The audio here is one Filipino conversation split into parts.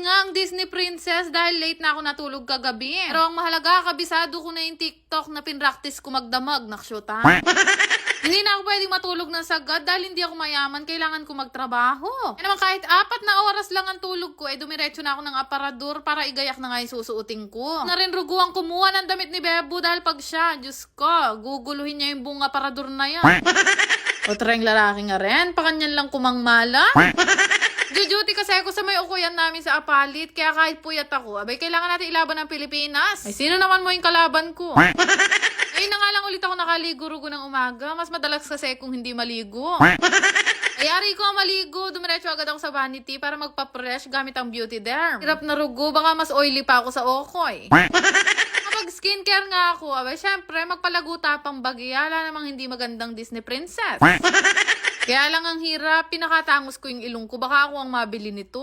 nga ang Disney Princess dahil late na ako natulog kagabi. Pero ang mahalaga, kabisado ko na yung TikTok na pinractice ko magdamag. Nakshuta. Hindi na ako pwedeng matulog ng sagad dahil hindi ako mayaman. Kailangan ko magtrabaho. Kaya naman kahit apat na oras lang ang tulog ko, eh dumiretso na ako ng aparador para igayak na nga yung susuotin ko. Na rin ruguang kumuha ng damit ni Bebo dahil pag siya, Diyos ko, guguluhin niya yung buong aparador na yan. o treng lalaki nga rin, pakanyan lang kumangmala. Duty kasi ako sa may ukuyan namin sa apalit, kaya kahit puyat ako, abay kailangan natin ilaban ng Pilipinas. Ay sino naman mo yung kalaban ko? Ayun na nga lang ulit ako nakaligo-rugo ng umaga. Mas madalas kasi kung hindi maligo. Ayari ko maligo, dumiretso agad ako sa vanity para magpa-fresh gamit ang beauty derm. Hirap na rugo, baka mas oily pa ako sa okoy. Kapag skincare nga ako, abay syempre magpalago tapang bagya, wala namang hindi magandang Disney princess. Kaya lang ang hirap, pinakatangos ko yung ilong ko, baka ako ang mabili nito.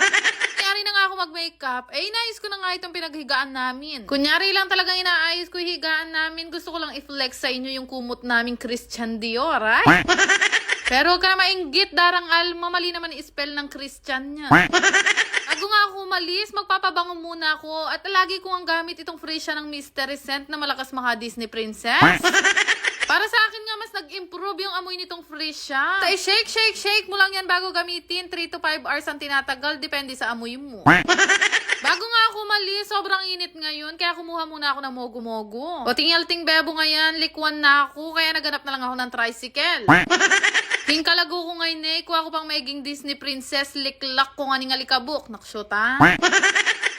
Kunyari na nga ako mag-makeup, eh inayos ko na nga itong pinaghigaan namin. Kunyari lang talagang inaayos ko yung higaan namin, gusto ko lang i-flex sa inyo yung kumot naming Christian Dior, ay? Pero huwag ka na mainggit, darang alma, mali naman i-spell ng Christian niya. Bago nga ako umalis, magpapabango muna ako at lagi ko ang gamit itong Freesia ng Mystery Scent na malakas maka Disney Princess. Para sa akin nga, mas nag-improve yung amoy nitong Freesia. Tay, shake, shake, shake mo lang yan bago gamitin. 3 to 5 hours ang tinatagal, depende sa amoy mo. Bago nga ako umalis, sobrang init ngayon, kaya kumuha muna ako ng mogo-mogo. O tingyalting bebo ngayon, likwan na ako, kaya naganap na lang ako ng tricycle. King kalago ko ngayon eh, kuha ko pang maging Disney princess, liklak ko nga ni ngalikabok.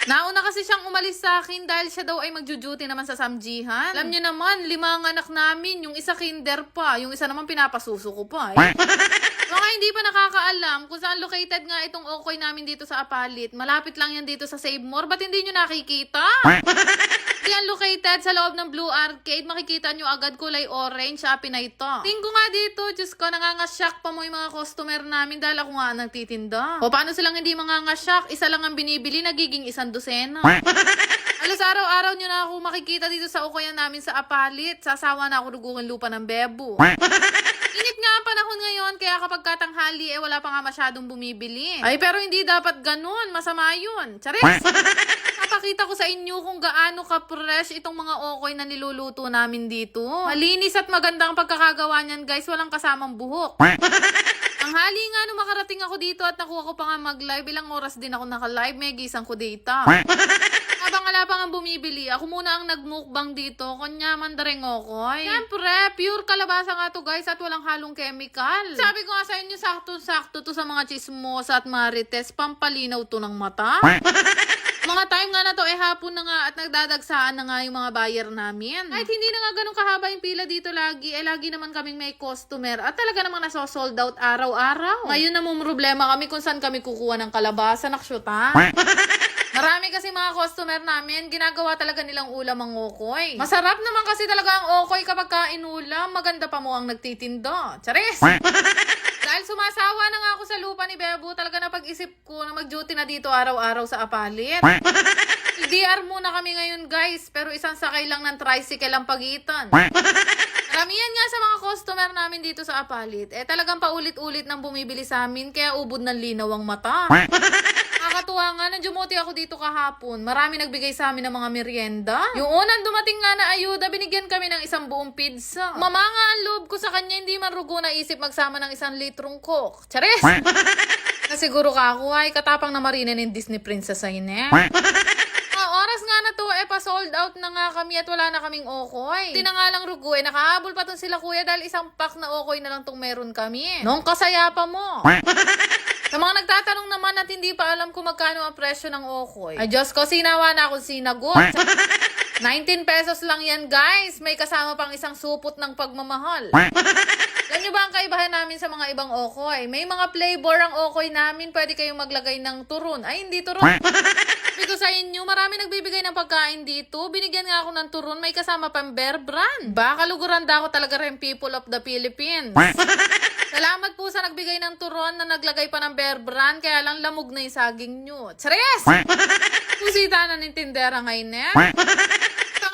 Nauna kasi siyang umalis sa akin dahil siya daw ay magjo-duty naman sa Samjihan. Alam niyo naman, lima ang anak namin, yung isa kinder pa, yung isa naman pinapasuso ko pa eh. Mga hindi pa nakakaalam kung saan located nga itong okoy namin dito sa Apalit. Malapit lang yan dito sa Save More. Ba't hindi nyo nakikita? Yan located sa loob ng Blue Arcade. Makikita nyo agad kulay orange. Happy na ito. Tingin ko nga dito, Diyos ko, nangangasyak pa mo yung mga customer namin dahil ako nga nagtitinda. O paano silang hindi mangangasyak? Isa lang ang binibili, nagiging isang dosena. Alas araw-araw nyo na ako makikita dito sa ukoyan namin sa Apalit. Sasawa na ako rugungin lupa ng bebo. Init nga ang panahon ngayon, kaya kapag katanghali, eh wala pa nga masyadong bumibili. Ay, pero hindi dapat ganun. Masama yun. Charis! Napakita ko sa inyo kung gaano ka-fresh itong mga okoy na niluluto namin dito. Malinis at maganda ang pagkakagawa niyan, guys. Walang kasamang buhok. Ang hali nga nung makarating ako dito at nakuha ko pa nga mag-live, ilang oras din ako naka-live, may gisang ko data. Pa nga bumibili, ako muna ang nagmukbang dito, kanya mandaring okoy. Siyempre, pure kalabasa nga to guys at walang halong chemical. Sabi ko nga sa inyo, sakto-sakto to sa mga chismosa at marites, pampalinaw to ng mata. Mga time nga na to, eh hapon na nga at nagdadagsaan na nga yung mga buyer namin. Kahit hindi na nga ganun kahaba yung pila dito lagi, eh lagi naman kaming may customer at talaga namang nasosold out araw-araw. Ngayon na problema kami kung saan kami kukuha ng kalabasa, naksyuta. Marami kasi mga customer namin, ginagawa talaga nilang ulam ang okoy. Masarap naman kasi talaga ang okoy kapag kain ulam, maganda pa mo ang nagtitinda. Charis! Dahil sumasawa na nga ako sa lupa ni Bebo, talaga na pag-isip ko na mag-duty na dito araw-araw sa apalit. DR muna kami ngayon guys, pero isang sakay lang ng tricycle ang pagitan. Karamihan nga sa mga customer namin dito sa apalit, eh talagang paulit-ulit nang bumibili sa amin, kaya ubod ng linaw ang mata. Nga, nang jumuti ako dito kahapon. Marami nagbigay sa amin ng mga merienda. Yung unang dumating nga na ayuda, binigyan kami ng isang buong pizza. Mamanga ang loob ko sa kanya, hindi man rugo na isip magsama ng isang litrong coke. Charis! Nasiguro ka ako ay katapang na marina ng Disney Princess sa ine. Ah, oras nga na to, eh, pa-sold out na nga kami at wala na kaming okoy. Hindi na nga lang rugo, eh, nakahabol pa tong sila kuya dahil isang pack na okoy na lang tong meron kami. Nung kasaya pa mo. Sa mga nagtatanong naman at hindi pa alam kung magkano ang presyo ng okoy. Ay, Diyos ko, sinawa na akong sinagot. 19 pesos lang yan, guys. May kasama pang isang supot ng pagmamahal. Alam nyo ba ang kaibahan namin sa mga ibang okoy? May mga flavor ang okoy namin. Pwede kayong maglagay ng turon. Ay, hindi turon. Sa inyo, marami nagbibigay ng pagkain dito. Binigyan nga ako ng turon. May kasama pang bear brand. Baka luguranda ako talaga rin people of the Philippines. Salamat po sa nagbigay ng turon na naglagay pa ng bear brand. Kaya lang lamog na yung saging nyo. Chares! Pusita na ng tindera ngayon eh.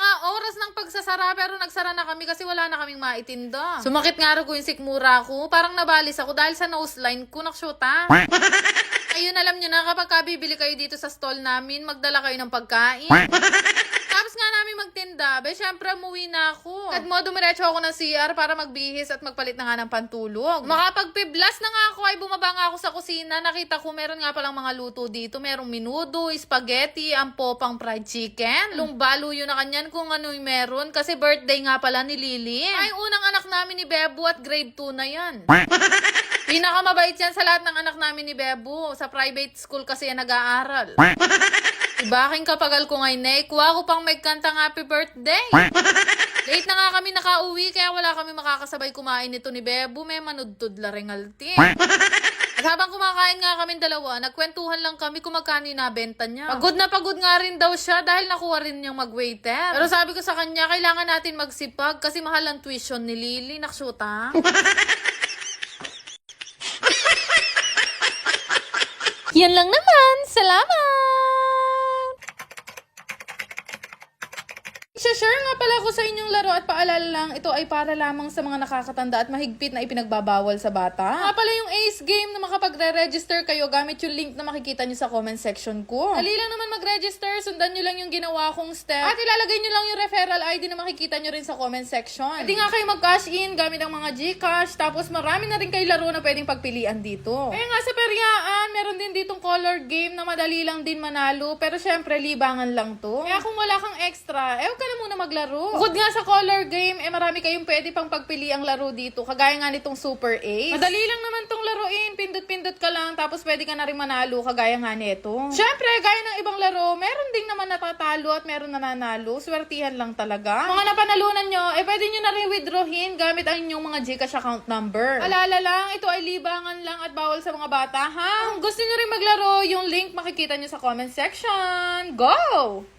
Nga oras ng pagsasara pero nagsara na kami kasi wala na kaming maitinda. Sumakit nga rin ko yung sikmura ko. Parang nabalis ako dahil sa nose line ko naksyota. Ay Ayun, alam nyo na, kapag ka bibili kayo dito sa stall namin, magdala kayo ng pagkain. Tapos nga namin magtinda, be, syempre umuwi na ako. At mo, dumiretso ako ng CR para magbihis at magpalit na nga ng pantulog. Makapagpiblas na nga ako, ay bumaba nga ako sa kusina. Nakita ko meron nga palang mga luto dito. Merong minudo, spaghetti, ang popang fried chicken. Lumbalo yun na kanyan kung ano yung meron. Kasi birthday nga pala ni Lily. Ay, unang anak namin ni Bebo at grade 2 na yan. Pinakamabait yan sa lahat ng anak namin ni Bebo. Sa private school kasi yan nag-aaral. Ibaking kapagal ko ngay Nek. Kuha ko pang may kantang happy birthday. Late na nga kami nakauwi kaya wala kami makakasabay kumain nito ni Bebo. May manudtod la rengalti. At habang kumakain nga kami dalawa, nagkwentuhan lang kami kung magkano nabenta niya. Pagod na pagod nga rin daw siya dahil nakuha rin niyang mag-waiter. Pero sabi ko sa kanya, kailangan natin magsipag kasi mahal ang tuition ni Lily. Naksyuta. Yan lang naman. Salamat! share nga pala ako sa inyong laro at paalala lang, ito ay para lamang sa mga nakakatanda at mahigpit na ipinagbabawal sa bata. Nga pala yung Ace Game na makapagre-register kayo gamit yung link na makikita nyo sa comment section ko. Dali lang naman mag-register, sundan nyo lang yung ginawa kong step at ilalagay nyo lang yung referral ID na makikita nyo rin sa comment section. Pwede nga kayo mag-cash in gamit ang mga Gcash tapos marami na rin kayo laro na pwedeng pagpilian dito. Kaya nga sa Periaan, meron din ditong color game na madali lang din manalo pero syempre libangan lang to. Kaya kung wala kang extra, huwag ka na muna maglaro. Bukod nga sa color game, eh marami kayong pwede pang pagpili ang laro dito. Kagaya nga nitong Super Ace. Madali lang naman tong laruin. Pindot-pindot ka lang, tapos pwede ka na rin manalo, kagaya nga nito. Syempre, gaya ng ibang laro, meron ding naman natatalo at meron nananalo. Swertihan lang talaga. Mga napanalunan nyo, eh pwede nyo na rin withdrawin gamit ang inyong mga Gcash account number. Alala lang, ito ay libangan lang at bawal sa mga bata, ha? Kung gusto nyo rin maglaro, yung link makikita nyo sa comment section. Go!